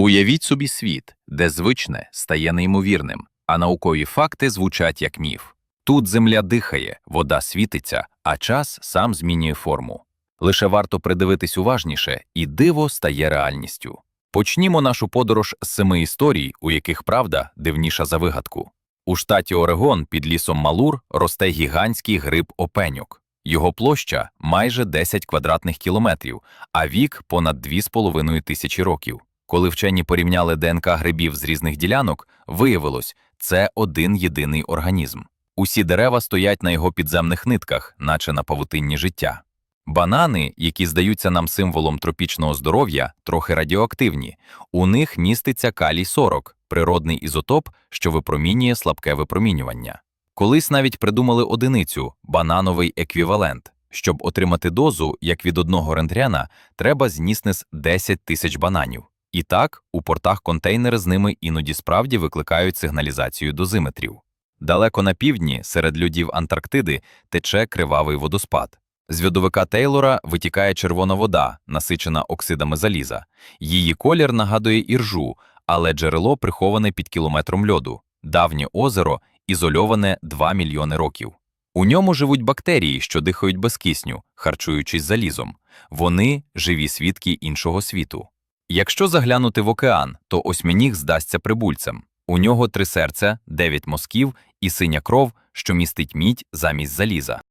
Уявіть собі світ, де звичне стає неймовірним, а наукові факти звучать як міф. Тут земля дихає, вода світиться, а час сам змінює форму. Лише варто придивитись уважніше, і диво стає реальністю. Почнімо нашу подорож з семи історій, у яких правда дивніша за вигадку. У штаті Орегон під лісом Малур росте гігантський гриб опеньок. Його площа майже 10 квадратних кілометрів, а вік понад 2,5 тисячі років. Коли вчені порівняли ДНК грибів з різних ділянок, виявилось, це один єдиний організм. Усі дерева стоять на його підземних нитках, наче на павутинні життя. Банани, які здаються нам символом тропічного здоров'я, трохи радіоактивні. У них міститься калій 40, природний ізотоп, що випромінює слабке випромінювання. Колись навіть придумали одиницю банановий еквівалент. Щоб отримати дозу, як від одного рентгена, треба зніснес 10 тисяч бананів. І так, у портах контейнери з ними іноді справді викликають сигналізацію дозиметрів. Далеко на півдні, серед людів Антарктиди, тече кривавий водоспад. З льодовика Тейлора витікає червона вода, насичена оксидами заліза. Її колір нагадує іржу, але джерело приховане під кілометром льоду. Давнє озеро ізольоване 2 мільйони років. У ньому живуть бактерії, що дихають без кисню, харчуючись залізом. Вони живі свідки іншого світу. Якщо заглянути в океан, то осьмініг здасться прибульцем. У нього три серця, дев'ять мозків і синя кров, що містить мідь замість заліза.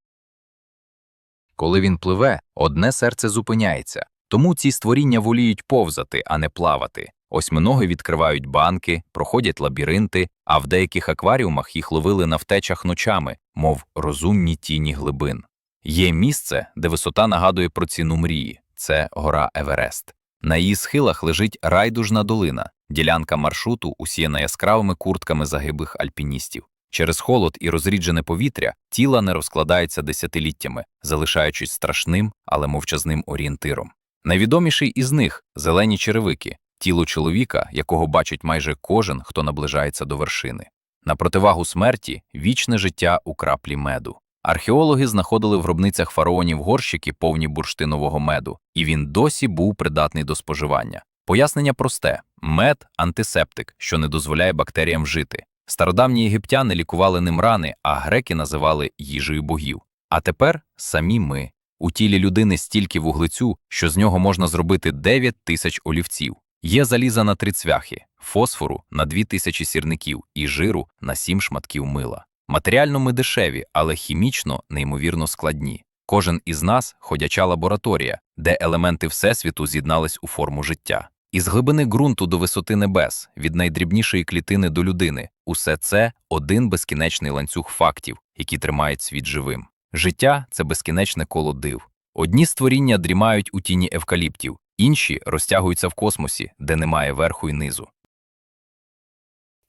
Коли він пливе, одне серце зупиняється, тому ці створіння воліють повзати, а не плавати. Осьминоги відкривають банки, проходять лабіринти, а в деяких акваріумах їх ловили на втечах ночами, мов розумні тіні глибин. Є місце, де висота нагадує про ціну мрії це гора Еверест. На її схилах лежить райдужна долина, ділянка маршруту, усіяна яскравими куртками загиблих альпіністів. Через холод і розріджене повітря тіла не розкладаються десятиліттями, залишаючись страшним, але мовчазним орієнтиром. Найвідоміший із них зелені черевики, тіло чоловіка, якого бачить майже кожен, хто наближається до вершини. На противагу смерті вічне життя у краплі меду. Археологи знаходили в гробницях фараонів горщики повні бурштинового меду, і він досі був придатний до споживання. Пояснення просте: мед антисептик, що не дозволяє бактеріям жити. Стародавні єгиптяни лікували ним рани, а греки називали їжею богів. А тепер самі ми. У тілі людини стільки вуглецю, що з нього можна зробити 9 тисяч олівців. Є заліза на три цвяхи, фосфору на 2 тисячі сірників і жиру на 7 шматків мила. Матеріально ми дешеві, але хімічно неймовірно складні. Кожен із нас ходяча лабораторія, де елементи Всесвіту з'єднались у форму життя. Із глибини ґрунту до висоти небес, від найдрібнішої клітини до людини, усе це один безкінечний ланцюг фактів, які тримають світ живим. Життя це безкінечне коло див. Одні створіння дрімають у тіні евкаліптів, інші розтягуються в космосі, де немає верху і низу.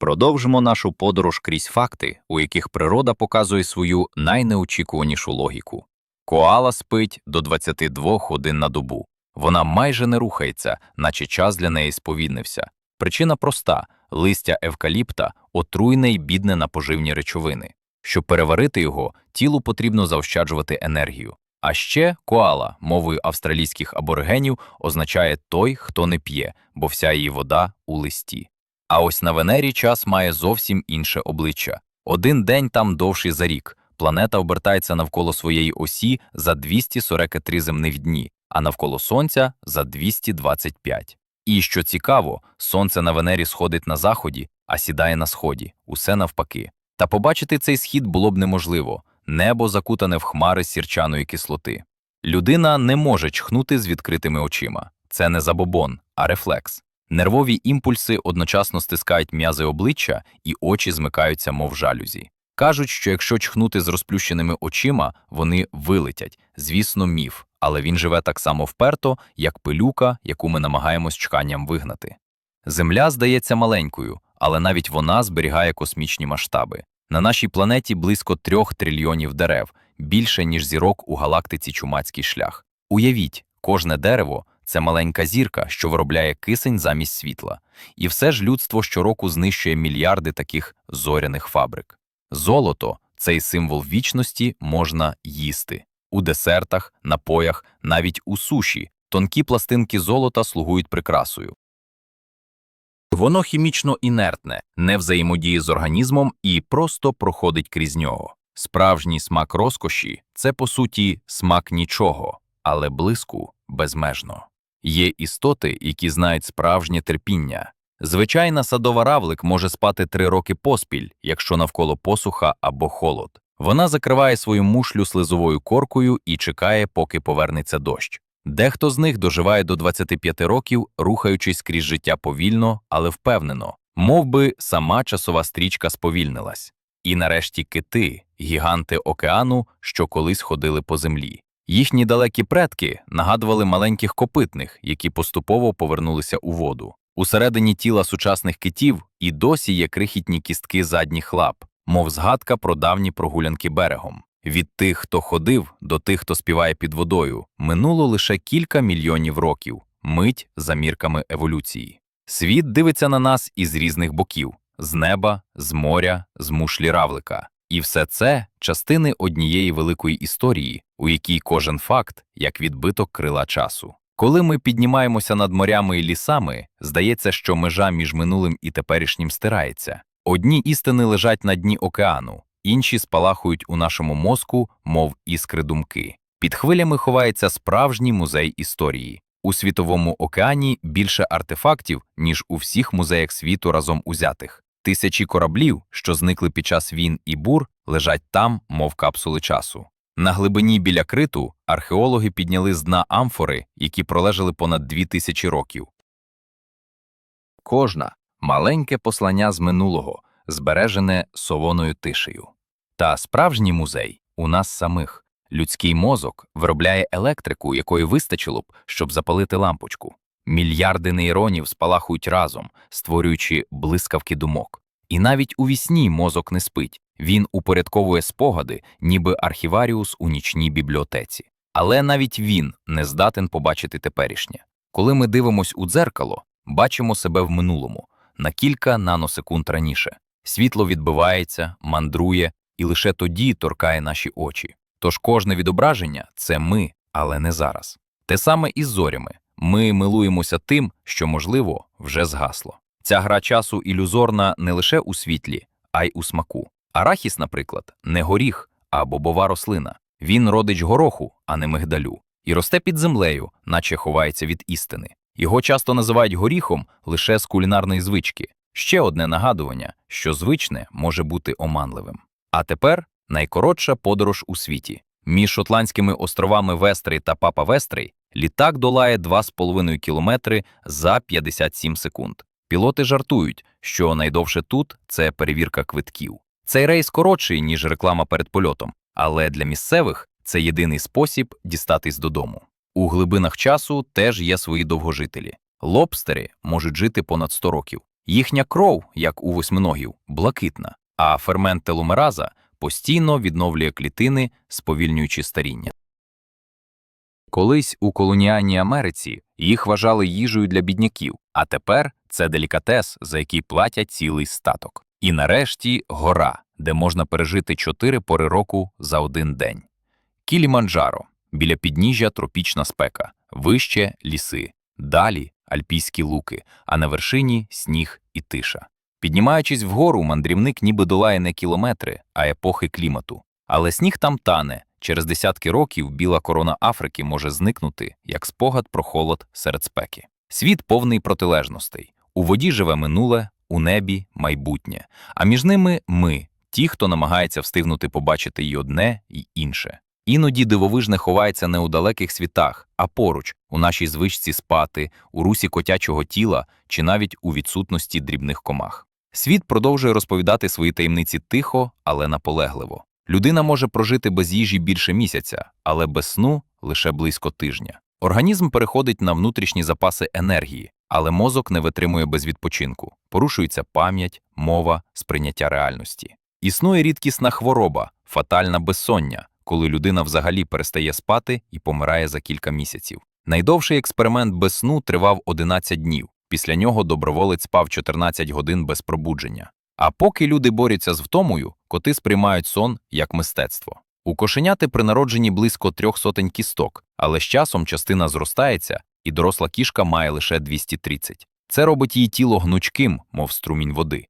Продовжимо нашу подорож крізь факти, у яких природа показує свою найнеочікуванішу логіку. Коала спить до 22 годин на добу. Вона майже не рухається, наче час для неї сповільнився. Причина проста листя евкаліпта отруйне й бідне на поживні речовини. Щоб переварити його, тілу потрібно заощаджувати енергію. А ще коала, мовою австралійських аборигенів, означає той, хто не п'є, бо вся її вода у листі. А ось на Венері час має зовсім інше обличчя. Один день там довший за рік. Планета обертається навколо своєї осі за 243 земних дні, а навколо Сонця за 225. І що цікаво, сонце на Венері сходить на заході, а сідає на сході, усе навпаки. Та побачити цей схід було б неможливо небо закутане в хмари сірчаної кислоти. Людина не може чхнути з відкритими очима. Це не забобон, а рефлекс. Нервові імпульси одночасно стискають м'язи обличчя, і очі змикаються, мов жалюзі. Кажуть, що якщо чхнути з розплющеними очима, вони вилетять. Звісно, міф, але він живе так само вперто, як пилюка, яку ми намагаємось чханням вигнати. Земля здається маленькою, але навіть вона зберігає космічні масштаби. На нашій планеті близько трьох трильйонів дерев, більше, ніж зірок у галактиці Чумацький шлях. Уявіть, кожне дерево це маленька зірка, що виробляє кисень замість світла. І все ж людство щороку знищує мільярди таких зоряних фабрик. Золото, цей символ вічності, можна їсти. У десертах, напоях, навіть у суші. Тонкі пластинки золота слугують прикрасою. Воно хімічно інертне, не взаємодіє з організмом і просто проходить крізь нього. Справжній смак розкоші це, по суті, смак нічого, але блиску безмежно. Є істоти, які знають справжнє терпіння. Звичайна садова равлик може спати три роки поспіль, якщо навколо посуха або холод. Вона закриває свою мушлю слизовою коркою і чекає, поки повернеться дощ. Дехто з них доживає до 25 років, рухаючись крізь життя повільно, але впевнено, мов би сама часова стрічка сповільнилась. І нарешті кити, гіганти океану, що колись ходили по землі. Їхні далекі предки нагадували маленьких копитних, які поступово повернулися у воду. Усередині тіла сучасних китів і досі є крихітні кістки задніх лап, мов згадка про давні прогулянки берегом. Від тих, хто ходив, до тих, хто співає під водою, минуло лише кілька мільйонів років, мить за мірками еволюції. Світ дивиться на нас із різних боків з неба, з моря, з мушлі равлика. І все це частини однієї великої історії, у якій кожен факт як відбиток крила часу. Коли ми піднімаємося над морями і лісами, здається, що межа між минулим і теперішнім стирається. Одні істини лежать на дні океану, інші спалахують у нашому мозку, мов іскри думки. Під хвилями ховається справжній музей історії. У світовому океані більше артефактів, ніж у всіх музеях світу разом узятих. Тисячі кораблів, що зникли під час війн і бур, лежать там, мов капсули часу. На глибині біля криту археологи підняли з дна амфори, які пролежали понад дві тисячі років. Кожна маленьке послання з минулого, збережене совоною тишею. Та справжній музей у нас самих. Людський мозок виробляє електрику, якої вистачило б, щоб запалити лампочку. Мільярди нейронів спалахують разом, створюючи блискавки думок. І навіть у вісні мозок не спить. Він упорядковує спогади, ніби архіваріус у нічній бібліотеці. Але навіть він не здатен побачити теперішнє. Коли ми дивимось у дзеркало, бачимо себе в минулому на кілька наносекунд раніше. Світло відбивається, мандрує і лише тоді торкає наші очі. Тож кожне відображення це ми, але не зараз. Те саме і зорями. Ми милуємося тим, що, можливо, вже згасло. Ця гра часу ілюзорна не лише у світлі, а й у смаку. Арахіс, наприклад, не горіх, а бобова рослина. Він родич гороху, а не мигдалю, і росте під землею, наче ховається від істини. Його часто називають горіхом лише з кулінарної звички. Ще одне нагадування, що звичне може бути оманливим. А тепер найкоротша подорож у світі. Між Шотландськими островами Вестрий та Папа Вестрий літак долає 2,5 кілометри за 57 секунд. Пілоти жартують, що найдовше тут це перевірка квитків. Цей рейс коротший, ніж реклама перед польотом, але для місцевих це єдиний спосіб дістатись додому. У глибинах часу теж є свої довгожителі. Лобстери можуть жити понад 100 років. Їхня кров, як у восьминогів, блакитна, а фермент теломераза постійно відновлює клітини, сповільнюючи старіння. Колись у колоніальній Америці їх вважали їжею для бідняків, а тепер це делікатес, за який платять цілий статок. І нарешті гора, де можна пережити чотири пори року за один день. Кіліманджаро біля підніжжя тропічна спека, вище ліси, далі альпійські луки, а на вершині сніг і тиша. Піднімаючись вгору, мандрівник ніби долає не кілометри, а епохи клімату. Але сніг там тане. Через десятки років біла корона Африки може зникнути, як спогад про холод серед спеки. Світ повний протилежностей. У воді живе минуле, у небі майбутнє. А між ними ми, ті, хто намагається встигнути побачити й одне, й інше. Іноді дивовижне ховається не у далеких світах, а поруч, у нашій звичці спати, у русі котячого тіла чи навіть у відсутності дрібних комах. Світ продовжує розповідати свої таємниці тихо, але наполегливо. Людина може прожити без їжі більше місяця, але без сну лише близько тижня. Організм переходить на внутрішні запаси енергії, але мозок не витримує без відпочинку. Порушується пам'ять, мова, сприйняття реальності. Існує рідкісна хвороба, фатальна безсоння, коли людина взагалі перестає спати і помирає за кілька місяців. Найдовший експеримент без сну тривав 11 днів. Після нього доброволець спав 14 годин без пробудження. А поки люди борються з втомою, коти сприймають сон як мистецтво. У кошеняти при народженні близько трьох сотень кісток, але з часом частина зростається, і доросла кішка має лише 230. Це робить її тіло гнучким, мов струмінь води.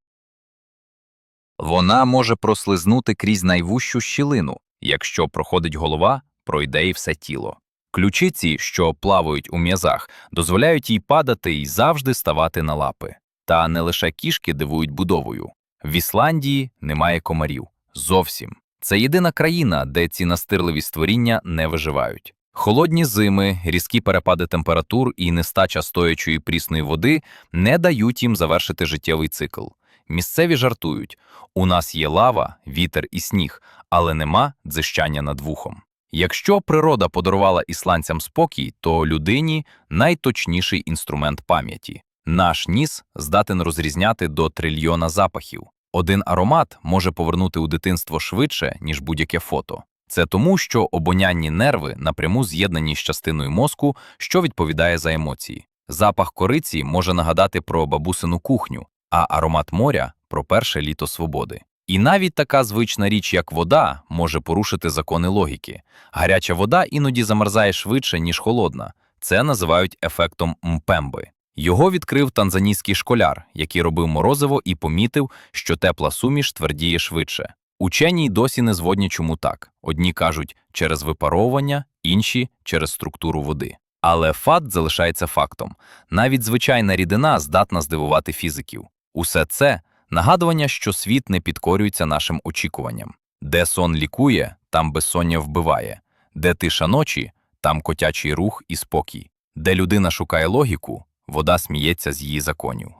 Вона може прослизнути крізь найвущу щілину. Якщо проходить голова, пройде і все тіло. Ключиці, що плавають у м'язах, дозволяють їй падати і завжди ставати на лапи. Та не лише кішки дивують будовою. В Ісландії немає комарів. Зовсім. Це єдина країна, де ці настирливі створіння не виживають. Холодні зими, різкі перепади температур і нестача стоячої прісної води не дають їм завершити життєвий цикл. Місцеві жартують: у нас є лава, вітер і сніг, але нема дзищання над вухом. Якщо природа подарувала ісландцям спокій, то людині найточніший інструмент пам'яті. Наш ніс здатен розрізняти до трильйона запахів. Один аромат може повернути у дитинство швидше, ніж будь-яке фото. Це тому, що обонянні нерви напряму з'єднані з частиною мозку, що відповідає за емоції. Запах кориці може нагадати про бабусину кухню, а аромат моря про перше літо свободи. І навіть така звична річ, як вода, може порушити закони логіки. Гаряча вода іноді замерзає швидше, ніж холодна. Це називають ефектом мпемби. Його відкрив танзанійський школяр, який робив морозиво і помітив, що тепла суміш твердіє швидше. Учені й досі не зводні чому так. Одні кажуть через випаровування, інші через структуру води. Але факт залишається фактом. Навіть звичайна рідина здатна здивувати фізиків. Усе це нагадування, що світ не підкорюється нашим очікуванням. Де сон лікує, там безсоння вбиває, де тиша ночі, там котячий рух і спокій, де людина шукає логіку, вода сміється з її законів.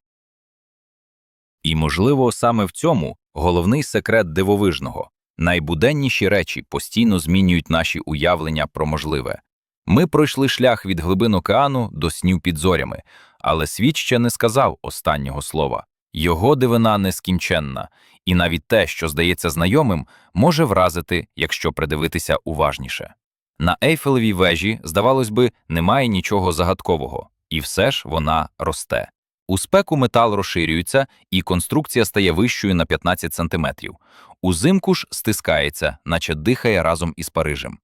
І, можливо, саме в цьому головний секрет дивовижного. Найбуденніші речі постійно змінюють наші уявлення про можливе. Ми пройшли шлях від глибин океану до снів під зорями, але світ ще не сказав останнього слова. Його дивина нескінченна, і навіть те, що здається знайомим, може вразити, якщо придивитися уважніше. На Ейфелевій вежі, здавалось би, немає нічого загадкового, і все ж вона росте. У спеку метал розширюється, і конструкція стає вищою на 15 сантиметрів. Узимку ж стискається, наче дихає разом із Парижем.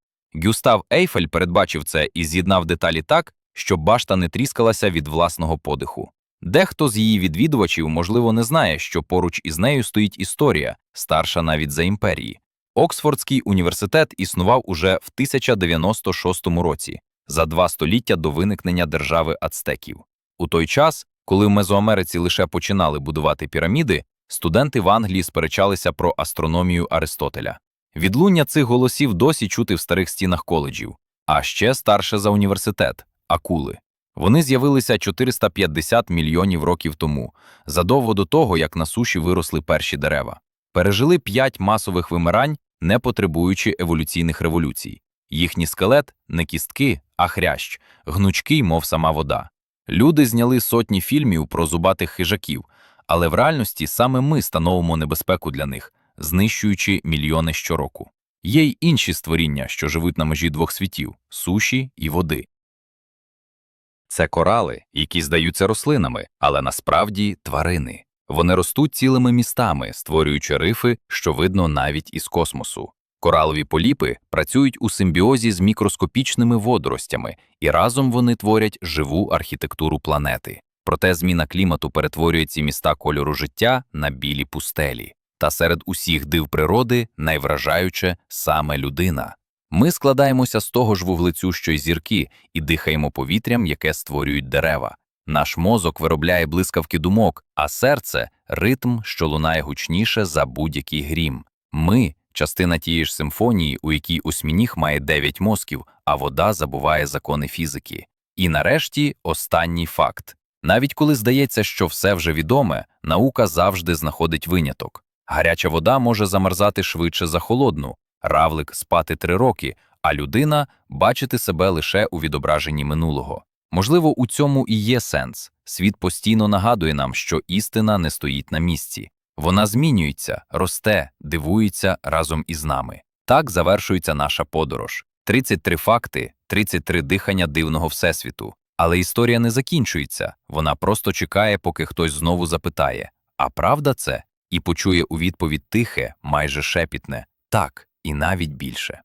Гюстав Ейфель передбачив це і з'єднав деталі так, щоб башта не тріскалася від власного подиху. Дехто з її відвідувачів, можливо, не знає, що поруч із нею стоїть історія, старша навіть за імперії. Оксфордський університет існував уже в 1096 році, за два століття до виникнення держави ацтеків. У той час, коли в Мезоамериці лише починали будувати піраміди, студенти в Англії сперечалися про астрономію Аристотеля. Відлуння цих голосів досі чути в старих стінах коледжів, а ще старше за університет акули. Вони з'явилися 450 мільйонів років тому, задовго до того, як на суші виросли перші дерева. Пережили п'ять масових вимирань, не потребуючи еволюційних революцій. Їхній скелет не кістки, а хрящ, гнучкий, мов сама вода. Люди зняли сотні фільмів про зубатих хижаків, але в реальності саме ми становимо небезпеку для них, знищуючи мільйони щороку. Є й інші створіння, що живуть на межі двох світів суші і води. Це корали, які здаються рослинами, але насправді тварини. Вони ростуть цілими містами, створюючи рифи, що видно навіть із космосу. Коралові поліпи працюють у симбіозі з мікроскопічними водоростями, і разом вони творять живу архітектуру планети. Проте зміна клімату перетворює ці міста кольору життя на білі пустелі. Та серед усіх див природи найвражаюче саме людина. Ми складаємося з того ж вуглецю, що й зірки, і дихаємо повітрям, яке створюють дерева. Наш мозок виробляє блискавки думок, а серце ритм, що лунає гучніше за будь-який грім. Ми частина тієї ж симфонії, у якій осьмініг має дев'ять мозків, а вода забуває закони фізики. І нарешті останній факт. Навіть коли здається, що все вже відоме, наука завжди знаходить виняток. Гаряча вода може замерзати швидше за холодну, равлик спати три роки, а людина бачити себе лише у відображенні минулого. Можливо, у цьому і є сенс. Світ постійно нагадує нам, що істина не стоїть на місці. Вона змінюється, росте, дивується разом із нами. Так завершується наша подорож. 33 факти, 33 дихання дивного всесвіту. Але історія не закінчується, вона просто чекає, поки хтось знову запитає: а правда це? І почує у відповідь тихе, майже шепітне так, і навіть більше.